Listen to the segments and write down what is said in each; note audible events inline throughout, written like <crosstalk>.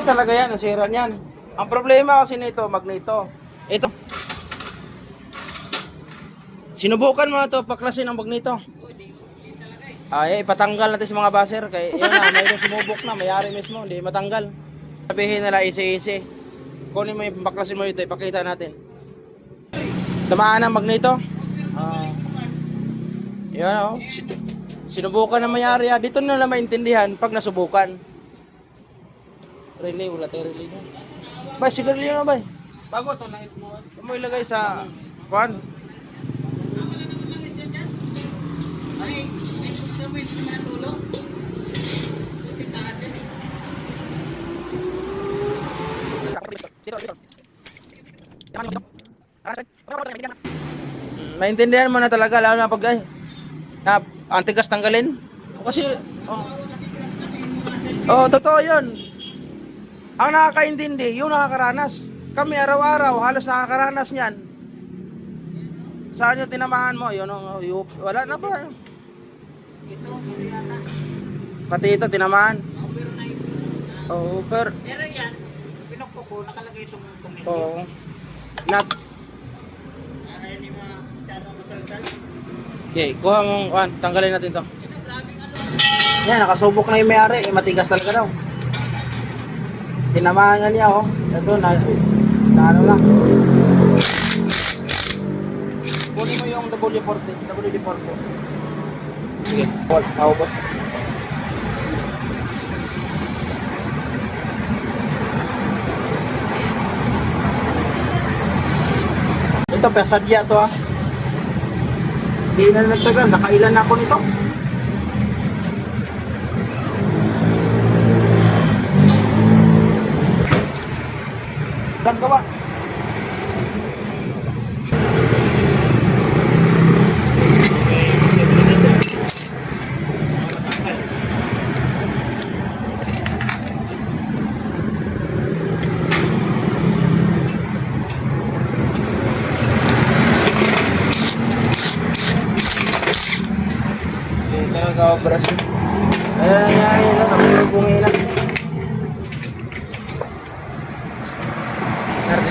Matigas talaga yan, nasira niyan. Ang problema kasi nito, magneto. Ito. Sinubukan mo na to, paklasin ang magneto. Ay, ipatanggal natin sa mga baser. Kaya yun na, may sumubok na, mayari mismo, hindi matanggal. Sabihin nila, easy-easy. Kunin mo yung baklasin mo dito, ipakita natin. Tamaan ang magneto. Ah. Yan o. Sinubukan na mayari. ah. Dito na lang maintindihan pag nasubukan. Relay, wala tayo relay niya. Bay, sigarilyo na bay. Bago ito, nangit mo. Ito mo ilagay sa... Kuan. Mm, Maintindihan mo na talaga lalo na pag ay na antigas tanggalin. Kasi oh. Oh, totoo 'yun. Ang nakakaintindi, yung nakakaranas. Kami araw-araw halos nakakaranas niyan. Saan yung tinamaan mo? Yun, oh, yung, wala na ba? Pati ito tinamaan. Oo, pero Pero yan, pinukpo ko, nakalagay itong tumingin. Oo. Nat. Ano yun yung mga masyadong masalsal? Okay, kuha mong. Tanggalin natin to. Ito, ano. Yan, nakasubok na yung may-ari. Matigas talaga daw. Tinamaan nga niya, oh. Ito, na, na ano lang. Kunin mo yung W40. WD-40. Sige, Paul. Ako, boss. Ito, pesadya to, ah. Hindi na nagtagal. Nakailan na ako nito. Lang gawa. Talaga obras yun. Kaya nangyari ito, napulubungin na.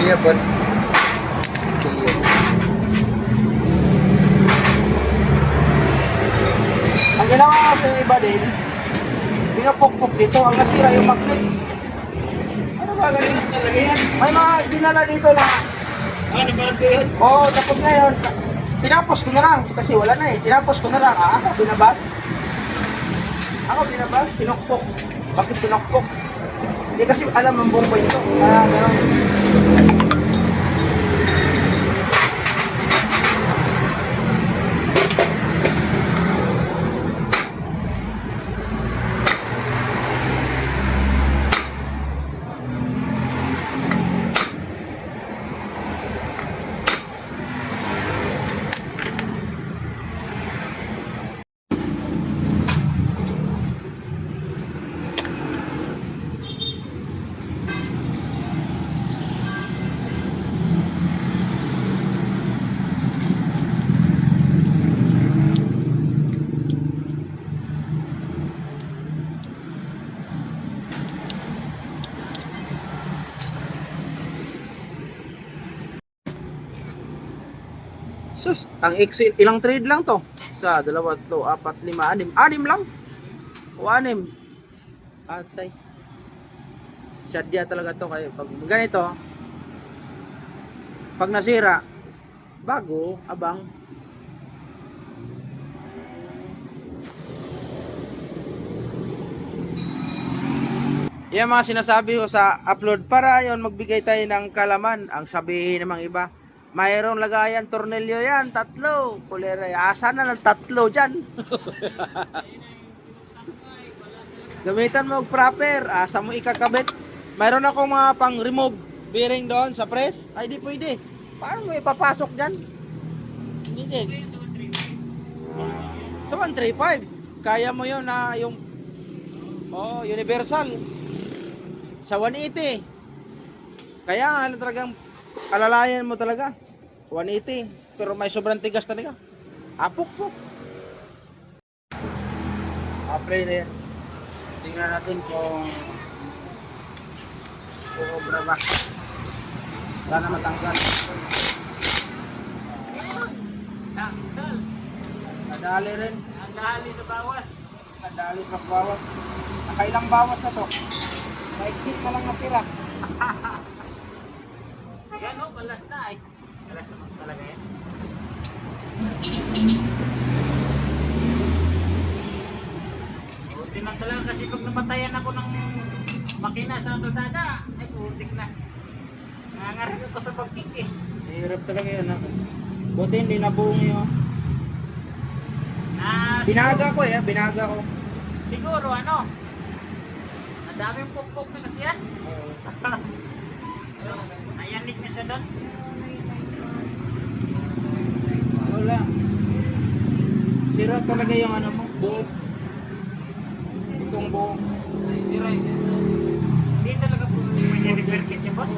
Nardilya po. Ang ginawa kasi ng iba din, pinapukpok dito, ang nasira yung magnet. Ano ba galing? Talaga yan. May mga dinala dito na, Ano ba oo, oh, tapos ngayon, tinapos ko na lang, kasi wala na eh, tinapos ko na lang, ah, ako binabas. Ako binabas, pinukpok. Bakit pinukpok? Hindi kasi alam ng buong kwento. Ah, gano'n. Sus, ang Excel, ilang trade lang to? Sa dalawa, tatlo, apat, lima, anim. Anim lang? O anim? Atay. Sadya talaga to kayo. Pag ganito, pag nasira, bago, abang. Yan mga sinasabi ko sa upload para yon magbigay tayo ng kalaman. Ang sabihin ng mga iba, mayroong lagayan tornilyo yan, tatlo. Kulera, asa na ng tatlo dyan. <laughs> Gamitan mo proper, asa mo ikakabit. Mayroon akong mga pang remove bearing doon sa press. Ay di pwede. Paano mo ipapasok dyan? Hindi din. Sa 135. Kaya mo yun na yung Oh, universal. Sa 180. Kaya ano talagang alalayan mo talaga. 180. Pero may sobrang tigas talaga. Apok po. Apply na yan. Tingnan natin kung Sobra ba? Sana matanggal. Tanggal. Nadali rin. Ang dali sa bawas. Nadali mas bawas. Nakailang bawas na to. Maiksi na lang natira. <laughs> Yan o, balas na ay. Balas naman talaga yan. Buti na talaga kasi pag namatayan ako ng makina sa kalsada, ay putik na. Nangangarin ako sa pagkik eh. Hirap talaga yan. ah. Buti hindi nabuong yun. Ah, Binaga ko eh, binaga ko. siguro ano, ang daming pukpok na kasi yan. <laughs> Nayanig na siya doon. Wala. Sira talaga yung ano mo, buo. Itong buo. Si Ray. Hindi talaga po pwede repair kit niya boss.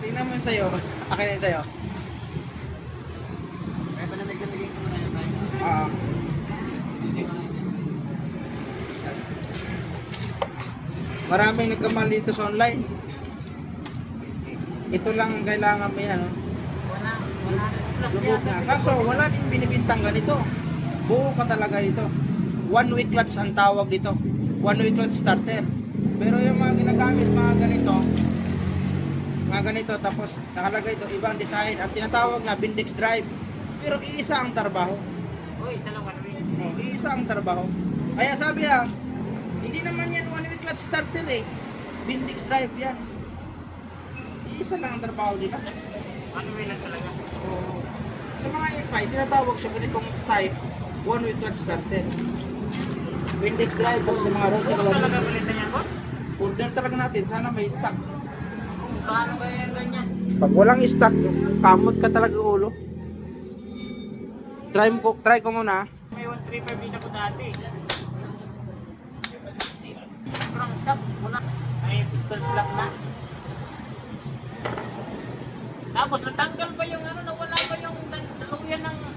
Tingnan mo yung sa'yo. Akin na yung sa'yo. Kaya pala naglalagay ko na yun. Ah. Maraming nagkamali dito sa online. Ito lang ang kailangan mo yan. oh. Wala, wala. Lubog na. Kaso wala din binibintang ganito. Buo ka talaga dito. One week clutch ang tawag dito. One week clutch starter. Pero yung mga ginagamit mga ganito, mga ganito tapos nakalagay ito ibang design at tinatawag na Bindix drive. Pero iisa ang trabaho. Uy, isa lang one week. No, iisa ang trabaho. Kaya sabi na, hindi naman yan one week clutch starter eh. Bindix drive yan. Iisa lang ang trabaho nila. One week lang talaga. Sa mga F5, tinatawag siya ganitong type, one way clutch starter. Windex drive sa mga road sa Ano talaga balitan yan boss? Order talaga natin, sana may stock. Paano ba yan ganyan? Pag walang stock, kamot ka talaga ulo. Try mo, try ko muna. May 135 din ako dati. Sobrang shop. Wala. May pistol slap na. Tapos natanggal pa yung ano, nawala pa yung daluyan ng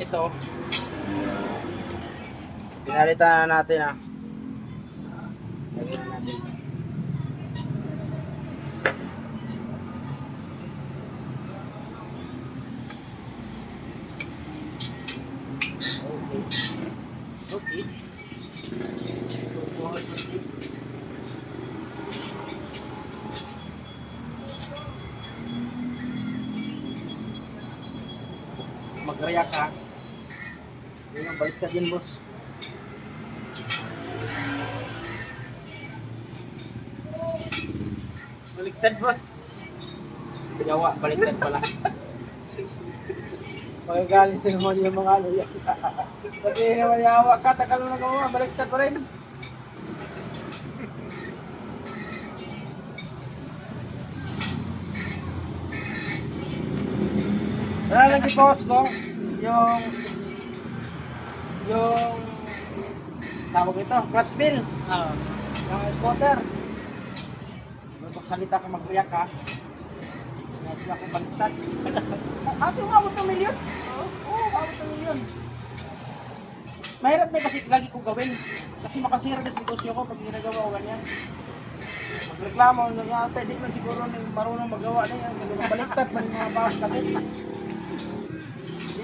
Ito. Pinalitan na natin ah. Yun ka din, boss. Baliktad boss. Gawa, baliktad pala. <laughs> Magagalit din naman yung mga ano yan. <laughs> Sabihin naman yawa ka, takal mo na gawa, baliktad pa rin. Lang di boss ko, yung yung tawag ito, clutch bill, Oo. yung spotter. Magsalita ka mag-react ha. Hindi ako baliktad. <laughs> Ate, umabot ng milyon? Oo, oh, umabot ng milyon. Mahirap na kasi lagi ko gawin. Kasi makasira na sa negosyo ko pag ginagawa ko ganyan. Magreklamo, nga ate, di man siguro marunong magawa na yan. Ganun, baliktad man mga bawas natin.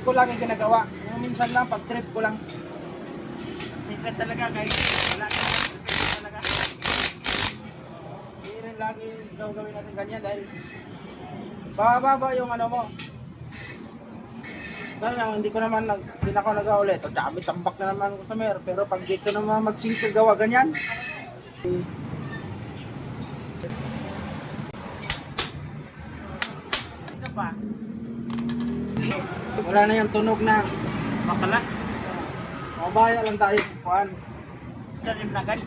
Ko lang yung ginagawa. Yung minsan lang, pag trip ko lang. Minsan talaga kahit wala ka talaga. Hindi rin lagi daw gawin natin ganyan dahil bababa yung ano mo. Dahil lang, hindi ko naman nag, hindi na ako nag-aulit. Ang dami tambak na naman ko sa mer. Pero pag dito naman magsingkil gawa ganyan. Wala na yung tunog na. Makalas. Mabaya lang tayo sa kuhan. Talim na oh.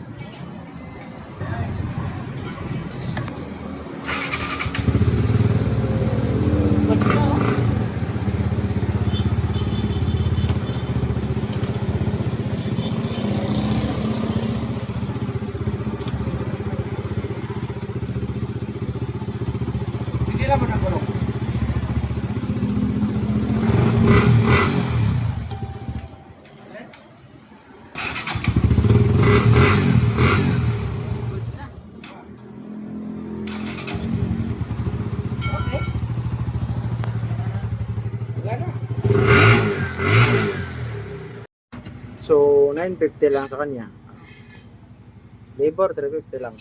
Hindi naman ang gulong. So, 950 lang sa kanya. Labor, 350 lang.